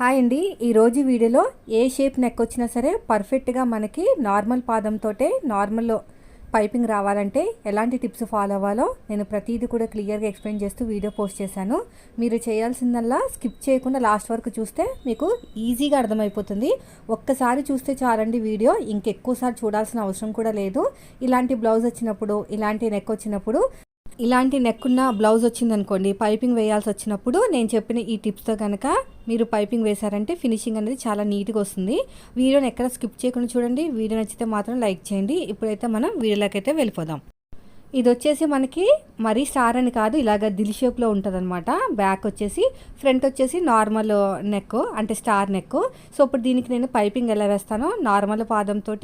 Hi అండి. ఈరోజు వీడియోలో ఏ షేప్ నెక్ వచ్చినా సరే పర్ఫెక్ట్గా మనకి నార్మల్ పాదంతో నార్మల్ పైపింగ్ రావాలంటే ఎలాంటి టిప్స్ ఫాలో అవ్వాలో నేను ప్రతిదీ కూడా క్లియర్గా ఎక్స్ప్లెయిన్ చేస్తూ వీడియో పోస్ట్ చేశాను. మీరు చేయాల్సిందల్లా స్కిప్ చేయకుండా లాస్ట్ వరకు చూస్తే మీకు ఈజీగా అర్థమైపోతుంది. ఒక్కసారి చూస్తే చాలండి వీడియో ఇంకెక్కువసారి చూడాల్సిన అవసరం కూడా లేదు. ఇలాంటి బ్లౌజ్ వచ్చినప్పుడు ఇలాంటి నెక్ వచ్చినప్పుడు ఇలాంటి నెక్కున్న బ్లౌజ్ వచ్చిందనుకోండి పైపింగ్ వేయాల్సి వచ్చినప్పుడు నేను చెప్పిన ఈ టిప్స్తో కనుక మీరు పైపింగ్ వేశారంటే ఫినిషింగ్ అనేది చాలా నీట్గా వస్తుంది. వీడియోని ఎక్కడ స్కిప్ చేయకుండా చూడండి. వీడియో నచ్చితే మాత్రం లైక్ చేయండి. ఇప్పుడైతే మనం వీడియోలోకి అయితే వెళ్ళిపోదాం. ఇది వచ్చేసి మనకి మరీ స్టార్ అని కాదు ఇలాగ దిల్ షేప్లో ఉంటుంది అనమాట బ్యాక్ వచ్చేసి ఫ్రంట్ వచ్చేసి నార్మల్ నెక్ అంటే స్టార్ నెక్. సో ఇప్పుడు దీనికి నేను పైపింగ్ ఎలా వేస్తానో నార్మల్ పాదంతో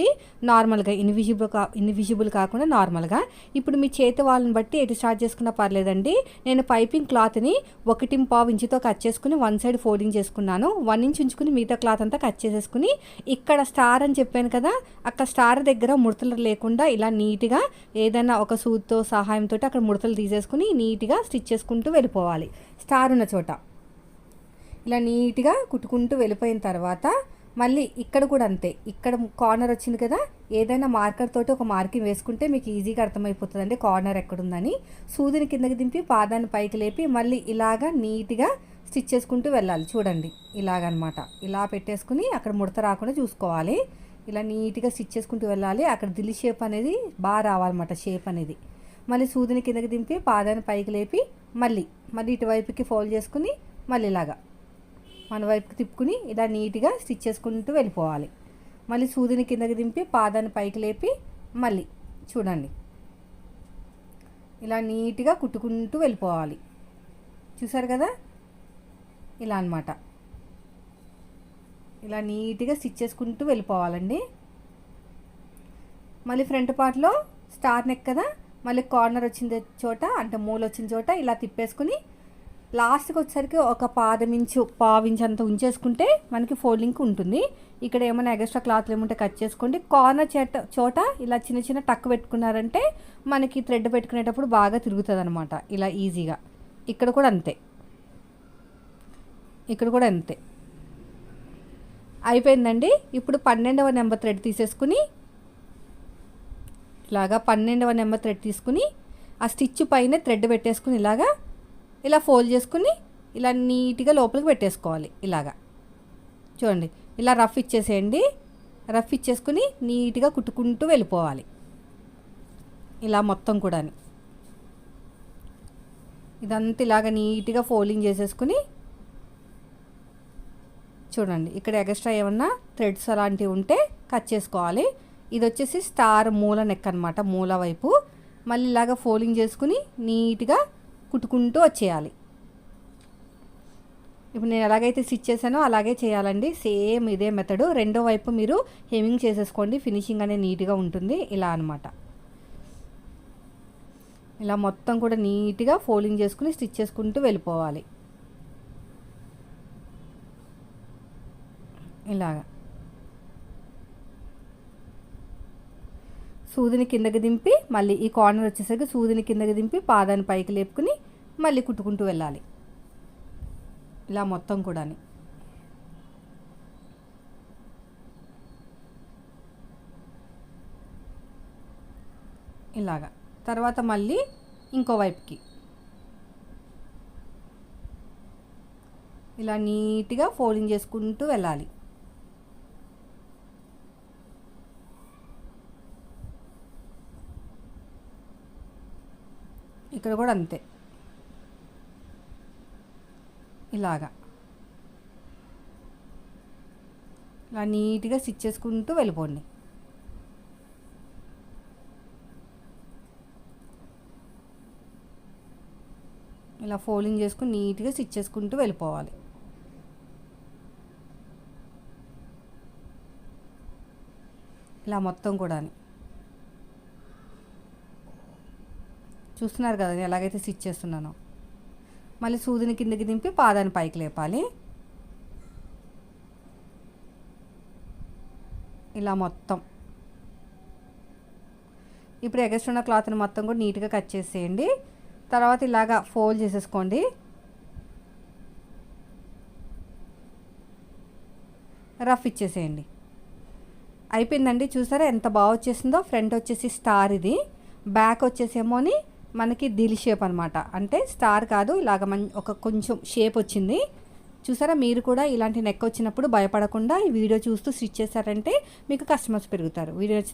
నార్మల్గా ఇన్విజిబుల్ కా ఇన్విజిబుల్ కాకుండా నార్మల్గా. ఇప్పుడు మీ చేతి వాళ్ళని బట్టి ఎటు స్టార్ట్ చేసుకున్నా పర్లేదండి. నేను పైపింగ్ క్లాత్ని ఒకటి పావు ఇంచుతో కట్ చేసుకుని వన్ సైడ్ ఫోల్డింగ్ చేసుకున్నాను. వన్ ఇంచ్ ఉంచుకుని మిగతా క్లాత్ అంతా కట్ చేసేసుకుని ఇక్కడ స్టార్ అని చెప్పాను కదా అక్కడ స్టార్ దగ్గర ముడతలు లేకుండా ఇలా నీట్గా ఏదైనా ఒక సూత్తో సహాయంతో అక్కడ ముడతలు తీసేసుకుని నీట్గా స్టిచ్ చేసుకుంటూ వెళ్ళిపోవాలి. స్టార్ ఉన్న చోట. ఇలా నీట్గా కుట్టుకుంటూ వెళ్ళిపోయిన తర్వాత మళ్ళీ ఇక్కడ కూడా అంతే. ఇక్కడ కార్నర్ వచ్చింది కదా ఏదైనా మార్కర్ తోటి ఒక మార్కింగ్ వేసుకుంటే మీకు ఈజీగా అర్థమైపోతుంది అండి కార్నర్ ఎక్కడుందని. సూదిని కిందకి దింపి పాదాన్ని పైకి లేపి మళ్ళీ ఇలాగా నీట్గా స్టిచ్ చేసుకుంటూ వెళ్ళాలి. చూడండి ఇలాగనమాట. ఇలా పెట్టేసుకుని అక్కడ ముడత రాకుండా చూసుకోవాలి. ఇలా నీట్గా స్టిచ్ చేసుకుంటూ వెళ్ళాలి. అక్కడ దిల్ షేప్ అనేది బాగా రావాలన్నమాట షేప్ అనేది. మళ్ళీ సూదిని కిందకి దింపి పాదాన్ని పైకి లేపి మళ్ళీ మళ్ళీ ఇటువైపుకి ఫోల్డ్ చేసుకుని మళ్ళీ ఇలాగా మన వైపుకి తిప్పుకుని ఇలా నీట్గా స్టిచ్ చేసుకుంటూ వెళ్ళిపోవాలి. మళ్ళీ సూదిని కిందకి దింపి పాదాన్ని పైకి లేపి మళ్ళీ చూడండి. ఇలా నీట్గా కుట్టుకుంటూ వెళ్ళిపోవాలి. చూసారు కదా? ఇలా అనమాట ఇలా నీట్గా స్టిచ్ చేసుకుంటూ వెళ్ళిపోవాలండి. మళ్ళీ ఫ్రంట్ పార్ట్లో స్టార్ నెక్ కదా మళ్ళీ కార్నర్ వచ్చిన చోట అంటే మూల వచ్చిన చోట ఇలా తిప్పేసుకుని లాస్ట్కి వచ్చేసరికి ఒక పాదమించు పావించు అంత ఉంచేసుకుంటే మనకి ఫోల్డింగ్ ఉంటుంది. ఇక్కడ ఏమైనా ఎక్స్ట్రా క్లాత్లు ఏమంటే కట్ చేసుకోండి. కార్నర్ చేట చోట ఇలా చిన్న చిన్న టక్ పెట్టుకున్నారంటే మనకి థ్రెడ్ పెట్టుకునేటప్పుడు బాగా తిరుగుతుంది అనమాట ఇలా ఈజీగా. ఇక్కడ కూడా అంతే. ఇక్కడ కూడా అంతే. అయిపోయిందండి. ఇప్పుడు పన్నెండవ నెంబర్ థ్రెడ్ తీసేసుకుని ఇలాగా పన్నెండవ నెంబర్ థ్రెడ్ తీసుకుని ఆ స్టిచ్ పైన థ్రెడ్ పెట్టేసుకుని ఇలాగా ఇలా ఫోల్డ్ చేసుకుని ఇలా నీట్గా లోపలికి పెట్టేసుకోవాలి ఇలాగా. చూడండి ఇలా రఫ్ ఇచ్చేసేయండి. రఫ్ ఇచ్చేసుకుని నీట్గా కుట్టుకుంటూ వెళ్ళిపోవాలి. ఇలా మొత్తం కూడా ఇదంతా ఇలాగ నీట్గా ఫోల్డింగ్ చేసేసుకుని చూడండి ఇక్కడ ఎక్స్ట్రా ఏమన్నా థ్రెడ్స్ అలాంటివి ఉంటే కట్ చేసుకోవాలి. ఇది వచ్చేసి స్టార్ మూల నెక్ అనమాట మూల వైపు. మళ్ళీ ఇలాగ ఫోల్డింగ్ చేసుకుని నీట్గా కుట్టుకుంటూ వచ్చేయాలి. ఇప్పుడు నేను ఎలాగైతే స్టిచ్ చేశానో అలాగే చేయాలండి. సేమ్ ఇదే మెథడు రెండో వైపు మీరు హెమింగ్ చేసేసుకోండి ఫినిషింగ్ అనేది నీట్గా ఉంటుంది ఇలా అనమాట ఇలా మొత్తం కూడా నీట్గా ఫోల్డింగ్ చేసుకుని స్టిచ్ చేసుకుంటూ వెళ్ళిపోవాలి. ఇలాగా. సూదిని కిందకి దింపి మళ్ళీ ఈ కార్నర్ వచ్చేసరికి సూదిని కిందకి దింపి పాదాన్ని పైకి లేపుకుని మళ్ళీ కుట్టుకుంటూ వెళ్ళాలి. ఇలా మొత్తం కూడా ఇలాగా. తర్వాత మళ్ళీ ఇంకో వైపుకి. ఇలా నీట్గా ఫోల్డింగ్ చేసుకుంటూ వెళ్ళాలి. ఇక్కడ కూడా అంతే. ఇలాగా. ఇలా నీట్గా స్టిచ్ చేసుకుంటూ వెళ్ళిపోండి. ఇలా ఫోల్డింగ్ చేసుకుని నీట్గా స్టిచ్ చేసుకుంటూ వెళ్ళిపోవాలి. ఇలా మొత్తం కూడా చూస్తున్నారు కదా నేను ఎలాగైతే స్టిచ్ చేస్తున్నానో. మళ్ళీ సూదిని కిందకి దింపి పాదాన్ని పైకి లేపాలి. ఇలా మొత్తం. ఇప్పుడు ఎగస్ట్ ఉన్న క్లాత్ని మొత్తం కూడా నీట్గా కట్ చేసేయండి. తర్వాత ఇలాగా ఫోల్డ్ చేసేసుకోండి. రఫ్ ఇచ్చేసేయండి. అయిపోయిందండి. చూసారా ఎంత బాగా వచ్చేసిందో? ఫ్రంట్ వచ్చేసి స్టార్ ఇది. బ్యాక్ వచ్చేసేమోని మనకి దిల్ షేప్ అనమాట అంటే స్టార్ కాదు ఇలాగ మన ఒక కొంచెం షేప్ వచ్చింది. చూసారా మీరు కూడా ఇలాంటి నెక్ వచ్చినప్పుడు భయపడకుండా ఈ వీడియో చూస్తూ స్టిచ్ చేశారంటే మీకు కస్టమర్స్ పెరుగుతారు. వీడియో నచ్చితే